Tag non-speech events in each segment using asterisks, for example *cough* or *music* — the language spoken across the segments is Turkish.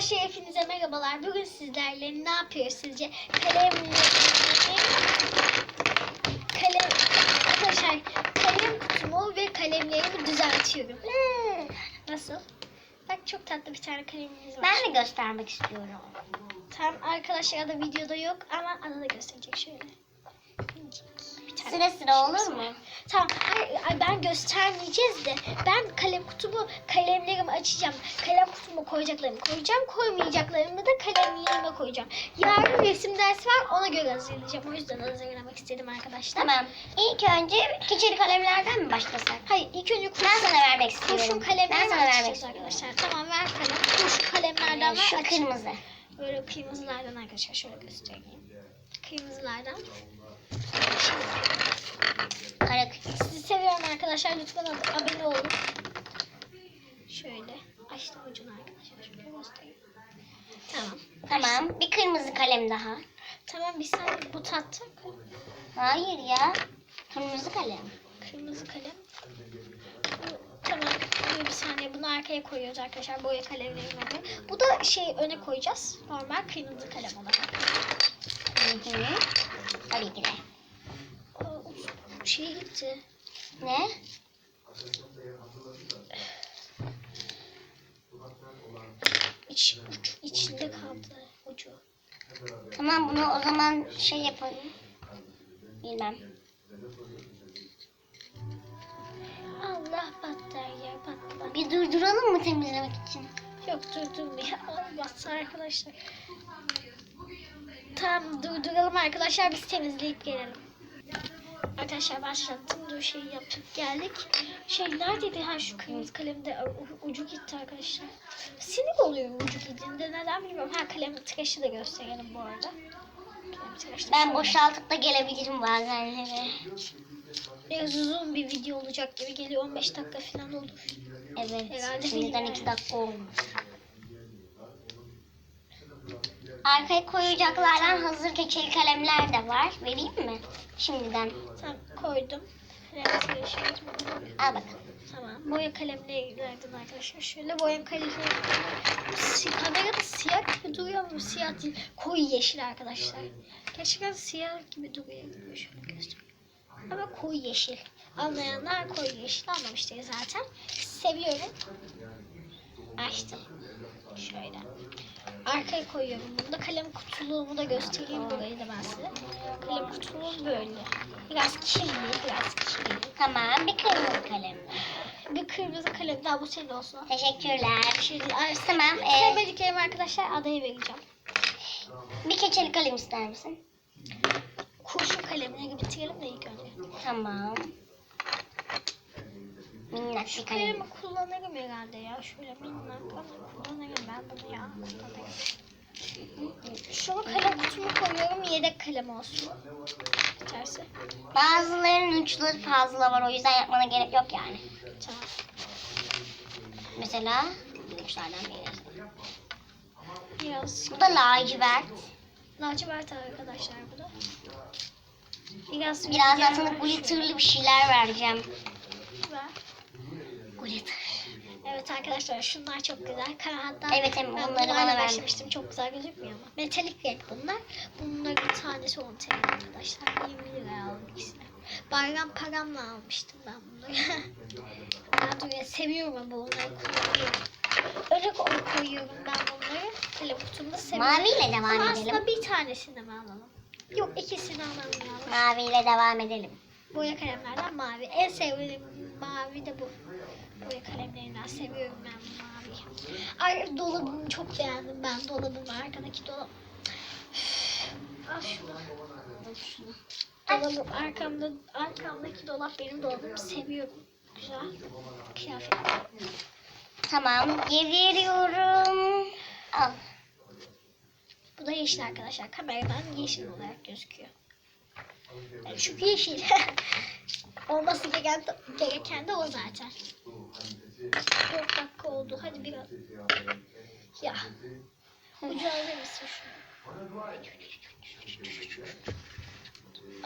Arkadaşlar hepinize merhabalar. Bugün sizlerle ne yapıyoruz sizce? Kalemle kalem arkadaşlar kalem kutumu ve kalemlerimi düzeltiyorum. Nasıl? Bak çok tatlı bir tane kalemimiz var. Ben de göstermek istiyorum. Tam arkadaşlar da videoda yok ama ada da gösterecek şöyle. Sıra sıra olur mu? Tamam. Ay, ay ben göstermeyeceğiz de ben kalem kutumu kalemlerimi açacağım. Kalem kutumu koyacaklarımı koyacağım. Koymayacaklarımı da kalemliğime koyacağım. Yarın resim dersi var ona göre hazırlayacağım. O yüzden hazırlamak istedim arkadaşlar. Tamam. İlk önce keçeli kalemlerden mi başlasak? Hayır ilk önce kurşun, Ben sana vermek istiyorum. kurşun kalemlerden Ben sana vermek istiyorum. arkadaşlar. Tamam ver kalem. Kurşun kalemlerden ver Şu kırmızı. Böyle kırmızılardan arkadaşlar şöyle göstereyim. Kırmızılardan. Kara kırmızı. Sizi seviyorum arkadaşlar. Lütfen ab- abone olun. Şöyle. Açtım ucunu arkadaşlar. Şöyle göstereyim. Tamam. Tamam. Bir kırmızı kalem daha. Tamam bir saniye. Bu tatlı. Hayır ya. Kırmızı kalem. Kırmızı kalem. Tamam. Bir saniye. Bunu arkaya koyuyoruz arkadaşlar. Boya kalemlerine göre. Bu da şey öne koyacağız. Normal kırmızı kalem olarak. Hı hı. Tabii ki de. Aa, bu gitti. Ne? İç, uç, içinde kaldı ucu. Tamam bunu o zaman şey yapalım. Bilmem. Allah battaniye patlar. Bir durduralım mı temizlemek için? Yok durdum ya. Olmazsa arkadaşlar. Tamam durduralım arkadaşlar biz temizleyip gelelim. Arkadaşlar başlattım. Dur şey yapıp geldik. Şey neredeydi? Ha şu kırmızı kalemde ucu gitti arkadaşlar. Sinir oluyorum ucu gittiğinde. Neden bilmiyorum. Ha kalem tıraşı da gösterelim bu arada. Ben boşaltıp da gelebilirim bazenleri. Biraz uzun bir video olacak gibi geliyor. 15 dakika falan olur. Evet. Herhalde Şimdiden değil iki yani. dakika olmuş. Arkaya koyacaklardan hazır keçeli kalemler de var. Vereyim mi? Şimdiden. Tamam koydum. Al bakalım. Tamam. Boya kalemlerden arkadaşlar. Şöyle boya kalemleri. Si kamerada siyah gibi duruyor ama siyah değil. Koyu yeşil arkadaşlar. Gerçekten siyah gibi duruyor. Şöyle göstereyim. Ama koyu yeşil. Anlayanlar koyu yeşil anlamıştır zaten. Seviyorum. Açtım. Şöyle. Arkaya koyuyorum. Bunu da kalem kutuluğumu da göstereyim burayı da ben size. Kalem kutuluğum böyle. Biraz kirli, biraz kirli. Tamam. Bir kırmızı kalem. Bir kırmızı kalem daha bu senin olsun. Teşekkürler. Şimdi Tamam. ee, sevmediklerimi arkadaşlar adaya vereceğim. bir keçeli kalem ister misin? Kurşun kalemini bitirelim de ilk önce. Tamam. Minnak Şu kalemi kullanırım herhalde ya. Şöyle minnak ama kullanırım ben bunu ya. Kullanırım. Şunu kalem kutumu koyuyorum yedek kalem olsun. Biterse. Bazılarının uçları fazla var. O yüzden yapmana gerek yok yani. Tamam. Mesela uçlardan biri. Biraz Bu da lacivert. lacivert arkadaşlar bu da. Biraz sana var glitterlı bir şeyler vereceğim. Glitter. Evet arkadaşlar şunlar çok güzel. Hatta Evet, hem bunlarla bana başlamıştım. Çok güzel gözükmüyor ama. Metalik renk bunlar. Bunların tanesi 10 TL arkadaşlar. 20 liraya aldım ikisini. Bayram paramla almıştım ben bunları. ben duruyor. Seviyorum ama bunları kullanıyorum. Öyle ko- koyuyorum ben bunları. Kalem kutumda seviyorum. Maviyle devam Ama edelim. aslında bir tanesini mi alalım? Yok ikisini alalım. Maviyle devam edelim. Boya kalemlerden mavi. En sevdiğim mavi de bu. Boya kalemlerinden seviyorum ben bu maviyi. Ay dolabımı çok beğendim ben dolabımı. Arkadaki dolap. Al şunu. Al şunu. Dolabım arkamda arkamdaki dolap benim dolabım seviyorum. Güzel. Kıyafet. Tamam. Geliyorum. Al. Bu da yeşil arkadaşlar. Kameradan yeşil olarak gözüküyor. Çünkü yeşil. *laughs* Olması gereken, gereken de o zaten. 4 dakika oldu. Hadi biraz. Ya. Ucu alır mısın şunu?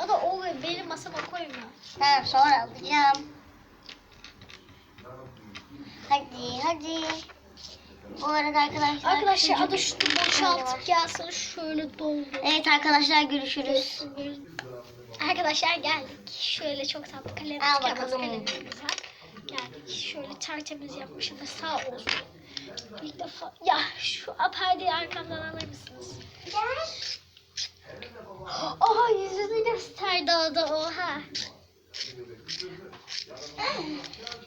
O da o benim masama koyma. Tamam sonra alacağım. Hadi hadi. Bu arada arkadaşlar. Arkadaşlar adı şu boşaltıp gelsin şöyle doldu. Evet arkadaşlar görüşürüz. Arkadaşlar geldik. Şöyle çok tatlı kalem Al bakalım. kalemlerimiz var. Geldik. Şöyle tertemiz yapmışım da sağ olsun. İlk defa. Ya şu perdeyi arkamdan alır mısınız? Oha yüzünü gösterdi o da oha.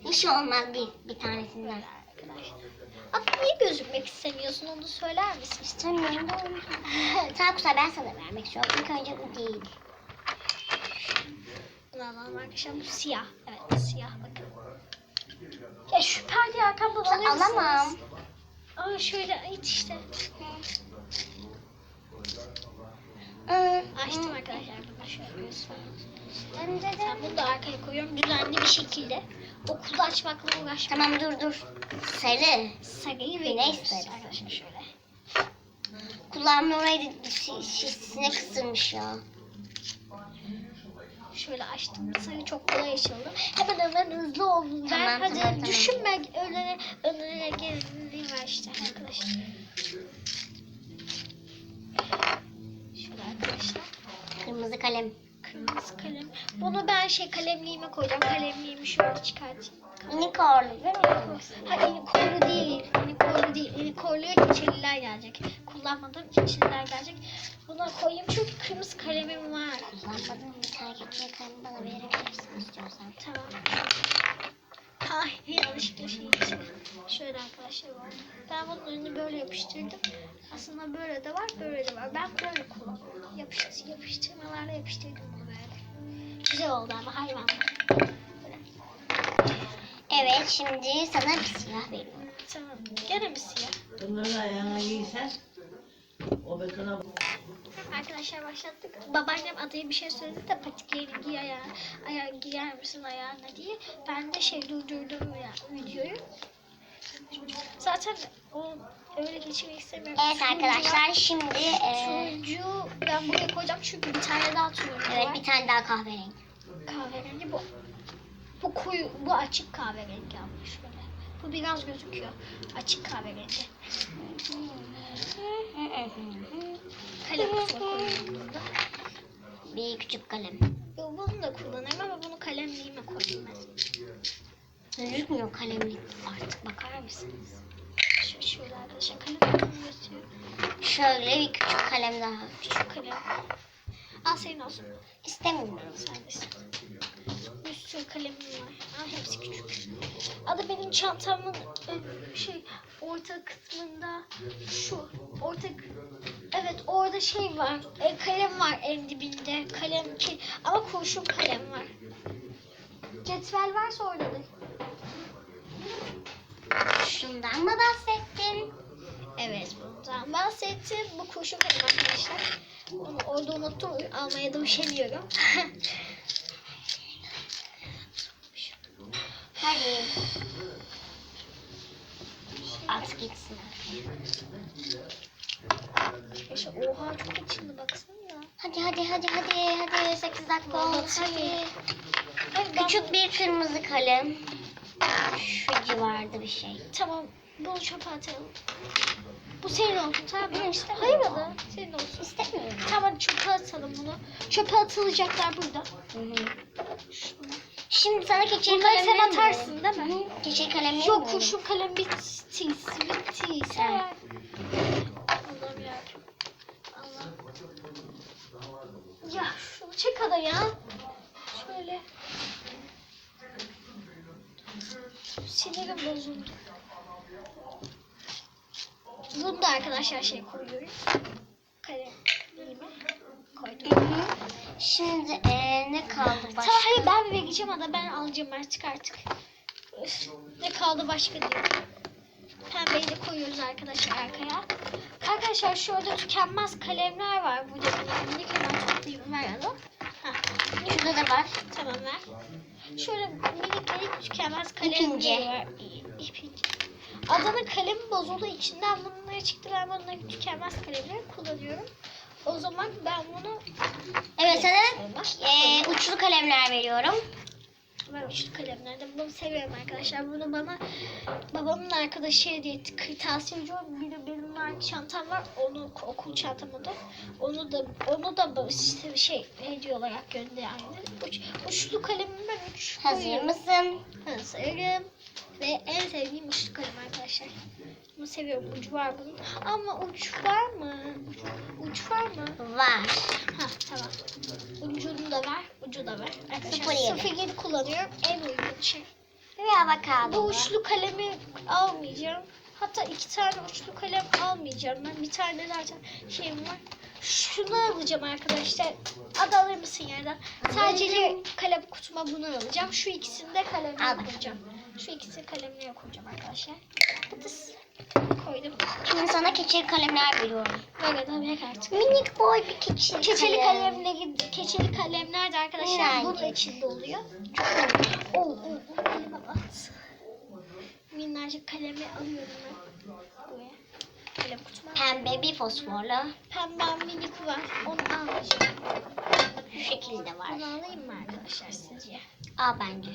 Bir şey olmaz bir, bir tanesinden. Abi niye gözükmek istemiyorsun onu söyler misin? İstemiyorum da onu. Tamam *laughs* Kusay ben sana vermek istiyorum. İlk önce bu değil. Arkadaşlar. Bu siyah. Evet siyah bakın. Ya şu perdeyi arkamdan alır mısınız? Alamam. Aa şöyle it işte. Açtım arkadaşlar. Bunu şöyle göstereyim. Ben de Ben bunu da arkaya koyuyorum düzenli bir şekilde. Okulda açmakla uğraşmam. Tamam dur dur. Sarı. Sarıyı veriyoruz sarısı. arkadaşlar şöyle. Kulağımın orayı da şi- şişesine kısılmış ya. Şöyle açtım. Sarı çok kolay açıldı. Hemen hemen hızlı oldu. Tamam, ben hadi tamam, tamam. düşünme önüne önüne geldiğim var işte arkadaşlar. Şöyle arkadaşlar. Kırmızı kalem. Kırmızı kalem. Bunu ben şey kalemliğime koyacağım. Kalemliğimi şöyle çıkartayım. Unicorn değil mi? Ha unicornlu değil. Unicornlu değil. Unicornluya keçeliler gelecek. Kullanmadığım keçeliler gelecek. Buna koyayım çünkü kırmızı kalemim var. Kullanmadığım bir keçiye kalemi bana verebilirsin istiyorsan. Tamam. Ay yanlışlıkla şey. Şöyle arkadaşlar var. Ben bunun önünü böyle yapıştırdım. Aslında böyle de var, böyle de var. Ben böyle kullanıyorum. Yapıştır, yapıştırmalarla yapıştırdım bunu böyle. Güzel oldu ama hayvan. Evet şimdi sana bir silah veriyorum. Tamam. Gene mi siyah? Bunları ayağına giysen o betona Arkadaşlar başlattık. Babaannem adaya bir şey söyledi de patiklerini giy ayağı, ayağı giyer misin ayağına diye. Ben de şey durdurdum ya videoyu. Zaten o öyle geçirmek istemiyorum. Evet var. arkadaşlar şimdi e, ben buraya koyacağım çünkü bir tane daha turuncu evet var. bir tane daha kahverengi. Kahverengi bu. Bu koyu, bu açık kahverengi ama şöyle. Bu biraz gözüküyor. Açık kahverengi. Kalem kutusuna koyuyorum burada. Bir küçük kalem. Yo, Bunu da kullanırım ama bunu kalemliğime koyayım ben. Gözükmüyor kalemlik. Artık bakar mısınız? Şöyle arkadaşlar kalem. Şöyle bir küçük kalem daha. Küçük kalem. Al senin olsun. İstemiyorum. Sen kalemim var. Aa, hepsi küçük. Adı benim çantamın e, şey orta kısmında şu orta evet orada şey var e, kalem var en dibinde kalem ki ama kurşun kalem var. Cetvel varsa oradadır. Şundan mı bahsettin? Evet bundan bahsettim. Bu kurşun kalem arkadaşlar. Onu orada unuttum. Almaya da üşeniyorum. *laughs* Hadi. At gitsin. Arkadaşlar oha çok açıldı baksana ya. Hadi hadi hadi hadi hadi 8 dakika oldu hadi. Ben- Küçük bir kırmızı kalem. Şu civarda bir şey. Tamam bunu çöpe atalım. Bu senin olsun tamam mı? İstemiyorum. Hayır ada senin olsun. İstemiyorum. Tamam çöpe atalım bunu. Çöpe atılacaklar burada. Hı hı. Şimdi sana keçeli Bunları kalem sen vermiyorum. atarsın değil mi? Hı. Keçeli kalem Yok vermiyorum. kurşun kalem bittiyse bittiyse. Allah'ım ya. Allah. Ya şunu çek ada ya. Şöyle. Sinirim bozuldu. Bunu da arkadaşlar şey koyuyoruz. Kalem koydum. Şimdi eee, ne kaldı başka? Tamam hayır ben vereceğim ada ben alacağım artık artık. Üf, ne kaldı başka diyor. Pembeyi de koyuyoruz arkadaşlar arkaya. Arkadaşlar şurada tükenmez kalemler var burada. Minik hemen toplayayım ver. Hah, Şurada da var. Tamam ver. Şöyle minik minik tükenmez İpince. kalemleri var. İ- İpince. Adanın kalemi bozulduğu içinden bunları çıktı. Ben bunları tükenmez kalemleri kullanıyorum. O zaman ben bunu Evet sana eee, uçlu kalemler veriyorum. var uçlu kalemlerde. Bunu seviyorum arkadaşlar. Bunu bana babamın arkadaşı hediye etti. Kırtasiyeci. Bir de benim var çantam var. Onu okul çantam o da. Onu da onu da işte şey hediye olarak gönderdi. Uç, uçlu kalemim ben üç Hazır mısın? Hazırım. Ve en sevdiğim uçlu kalem arkadaşlar. Bunu seviyorum. Ucu var bunun. Ama uç var mı? Uç, uç var mı? Var. Ha tamam. Ucunu da var. Ucu da var. Arkadaşlar Sıfır yedi. 07 kullanıyorum. En uygun şey. Ve avokado. Bu uçlu kalemi almayacağım. Hatta iki tane uçlu kalem almayacağım. Ben bir tane zaten şeyim var. Şunu alacağım arkadaşlar. Adı alır mısın yerden? Sadece kalem kutuma bunu alacağım. Şu ikisini de kalemle Al. Şu ikisini kalemle koyacağım arkadaşlar. Pıtıs. Koydum. Şimdi sana keçeli kalemler veriyorum. Böyle bırak artık. Minik boy bir keçeli, Keçeli kalem. kalemleri, keçeli kalemler de arkadaşlar Yani. bunun içinde oluyor. Oo, oo, oo, elime bat. Minnacık kalemi alıyorum ben. Buraya. Kalem kutuma. Pembe bir fosforlu. Pembe minik var. Onu almayacağım. Şu şekilde var. Bunu alayım mı arkadaşlar sizce? Al bence.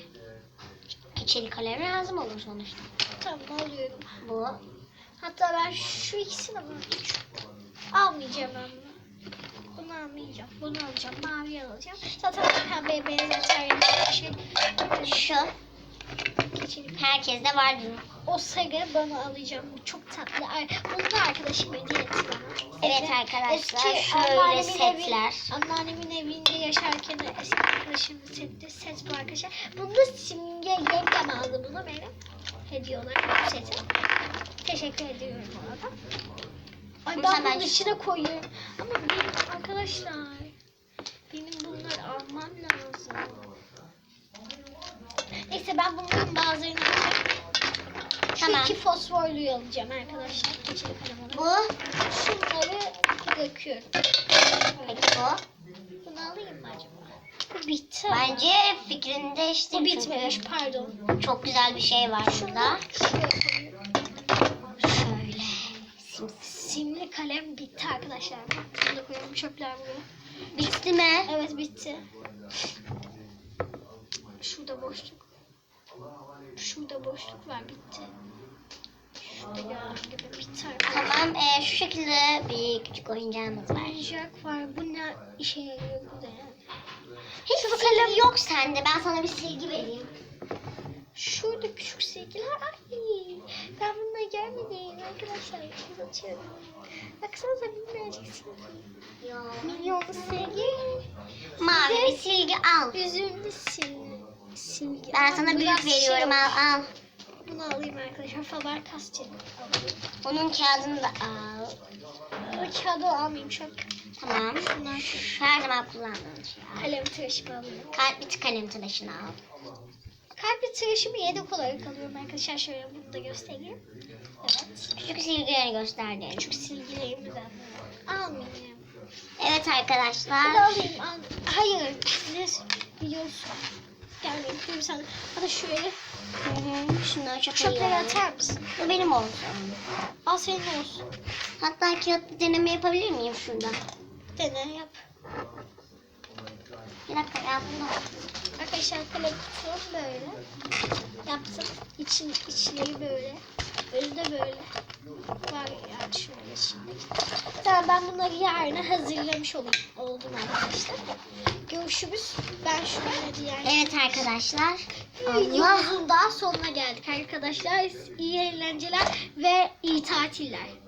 Keçeli kalem lazım olur sonuçta. Tamam alıyorum. Bu. Hatta ben şu ikisini üç. Almayacağım ben bunu. Bunu almayacağım. Bunu alacağım. Mavi alacağım. Zaten pembeye benzer bir şey. Şu. Keçeli Herkeste vardır. O sarı bana alacağım. Bu çok tatlı. Bunu da arkadaşım hediye etti bana. Evet arkadaşlar, eski şöyle setler. Evi, anneannemin evinde yaşarken eski arkadaşımın seti, set bu arkadaşlar. Bunu da simge yengem aldı bunu benim. Hediye olarak bu seti. Teşekkür ediyorum ona da. Ay Bunu ben bunun içine koyuyorum. Ama benim arkadaşlar benim bunları almam lazım. Neyse ben bunların bazılarını alacağım. Şu Tamam. iki fosforluyu alacağım arkadaşlar. Keçeli kalem olarak. Bu. Şunları bırakıyorum. Peki bu. Bunu alayım mı acaba? Bu bitti. Bence fikrini değiştir. Bu bitmemiş pardon. Çok güzel bir şey var burada. Şöyle. Simli kalem bitti arkadaşlar. Bunu da koyalım çöpler buraya. Bitti mi? Evet bitti. Şurada boşluk. Şurada boşluk var bitti. Şurada gördüğün gibi arkadaşlar. Tamam. e, şu şekilde bir küçük oyuncağımız var. Oyuncak var. Bu ne işe yarıyor bu da yani. Hiç silgi yok sende. Ben sana bir silgi vereyim. Şurada küçük silgiler. Ay, ben bununla gelmedim arkadaşlar. Şurada atıyorum. Baksanıza minnacık silgi. Yok. Milyonlu silgi. Mavi bir silgi al. Üzümlü silgi. Silgi. Ben sana büyük biraz veriyorum. şey- Al al. Bunu alayım arkadaşlar. Faber Castell alayım. Bunun kağıdını da al. Bu kağıdı almayayım çok. Tamam. Bunlar şu. Şu her zaman kullandığın şey al. Kalem tıraşımı alayım. Kalp kalem tıraşını al. Kalp tıraşımı yedek olarak alıyorum arkadaşlar. Şöyle bunu da göstereyim. Evet. Küçük silgilerini gösterdim. Küçük silgilerimi de almayayım. Evet Bunu arkadaşlar. alayım. Al. Hayır. Biliyorsun? Dur sen. Hadi şöyle. Hı hı. Şunları çok Çöpleri atar mısın? Bu benim olsun. Al senin olsun. Hatta kağıtlı deneme yapabilir miyim şurada? Dene yap. Bir dakika ya bunu. Arkadaşlar kalem kutum böyle. Yaptım. İçin, içleri böyle. De böyle. Var yani şöyle şimdi. Tamam ben bunları yarına hazırlamış olayım, oldum arkadaşlar. Görüşürüz. Ben şöyle diğer Evet arkadaşlar. Videomuzun daha sonuna geldik arkadaşlar. İyi eğlenceler ve iyi tatiller.